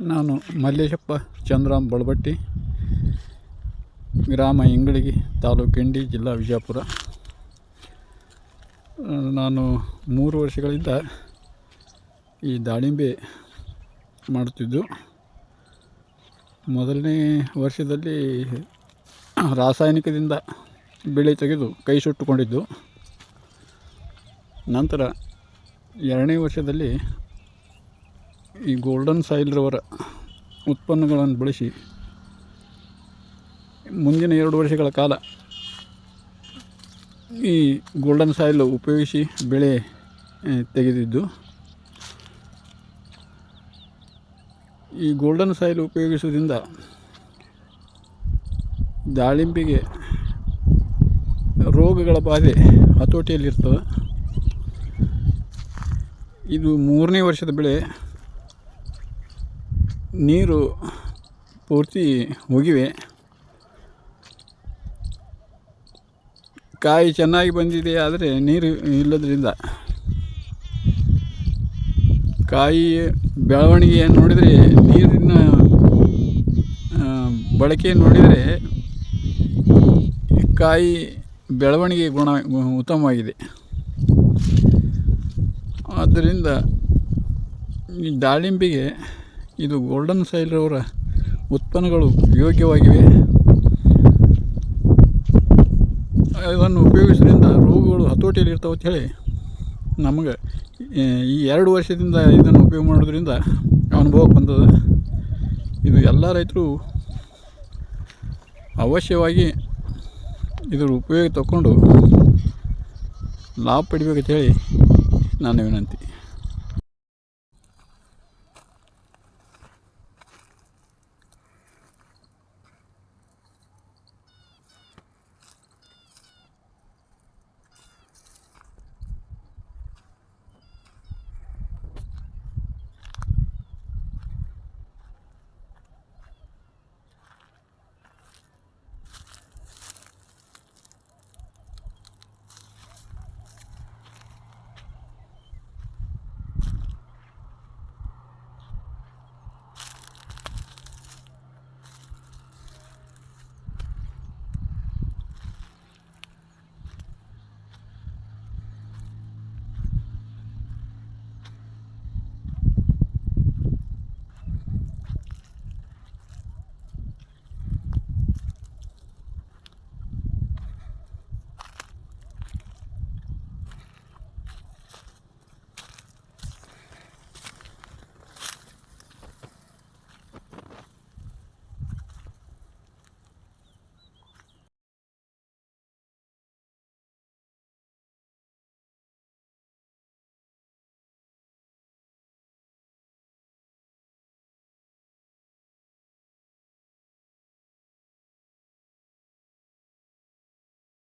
ನಾನು ಮಲ್ಲೇಶಪ್ಪ ಚಂದ್ರಾಮ್ ಬಳಬಟ್ಟಿ, ಗ್ರಾಮ ಇಂಗಳಿಗೆ ತಾಲೂಕು ಇಂಡಿ, ಜಿಲ್ಲಾ ವಿಜಯಪುರ ನಾನು ಮೂರು ವರ್ಷಗಳಿಂದ ಈ ದಾಳಿಂಬೆ ಮಾಡುತ್ತಿದ್ದು. ಮೊದಲನೇ ವರ್ಷದಲ್ಲಿ ರಾಸಾಯನಿಕದಿಂದ ಬೆಳೆ ತೆಗೆದು ಕೈ ಸುಟ್ಟುಕೊಂಡಿದ್ದು. ನಂತರ ಎರಡನೇ ವರ್ಷದಲ್ಲಿ ಈ ಗೋಲ್ಡನ್ ಸಾಯಿಲ್ರವರ ಉತ್ಪನ್ನಗಳನ್ನು ಬಳಸಿ ಮುಂದಿನ ಎರಡು ವರ್ಷಗಳ ಕಾಲ ಈ ಗೋಲ್ಡನ್ ಸಾಯಿಲ್ ಉಪಯೋಗಿಸಿ ಬೆಳೆ ತೆಗೆದಿದ್ದು ಈ ಗೋಲ್ಡನ್ ಸಾಯಿಲ್ ಉಪಯೋಗಿಸುವುದರಿಂದ ದಾಳಿಂಬೆಗೆ ರೋಗಗಳ ಬಾಧೆ ಹತೋಟಿಯಲ್ಲಿರ್ತದೆ. ಇದು ಮೂರನೇ ವರ್ಷದ ಬೆಳೆ. ನೀರು ಪೂರ್ತಿ ಮುಗಿವೆ. ಕಾಯಿ ಚೆನ್ನಾಗಿ ಬಂದಿದೆ ಆದರೆ ನೀರು ಇಲ್ಲದರಿಂದ. ಕಾಯಿ ಬೆಳವಣಿಗೆ ನೋಡಿದರೆ ನೀರಿನ ಬಳಕೆ ನೋಡಿದರೆ ಕಾಯಿ ಬೆಳವಣಿಗೆ ಗುಣ, ಉತ್ತಮವಾಗಿದೆ. ಆದ್ದರಿಂದ ಈ ದಾಳಿಂಬೆಗೆ ಇದು ಗೋಲ್ಡನ್ ಸೈಲ್ರವರ ಉತ್ಪನ್ನಗಳು ಯೋಗ್ಯವಾಗಿವೆ. ಇದನ್ನು ಉಪಯೋಗಿಸೋದ್ರಿಂದ ರೋಗಗಳು ಹತೋಟಿಯಲ್ಲಿ ಇರ್ತಾವೆ ಅಂತ ಹೇಳಿ ನಮಗೆ ಈ ಎರಡು ವರ್ಷದಿಂದ ಇದನ್ನು ಉಪಯೋಗ ಮಾಡೋದ್ರಿಂದ ಅನುಭವಕ್ಕೆ ಬಂದದ. ಇದು ಎಲ್ಲ ರೈತರು ಅವಶ್ಯವಾಗಿ ಇದರ ಉಪಯೋಗ ತಗೊಂಡು ಲಾಭ ಪಡಿಬೇಕಂತ ಹೇಳಿ ನನ್ನ ವಿನಂತಿ.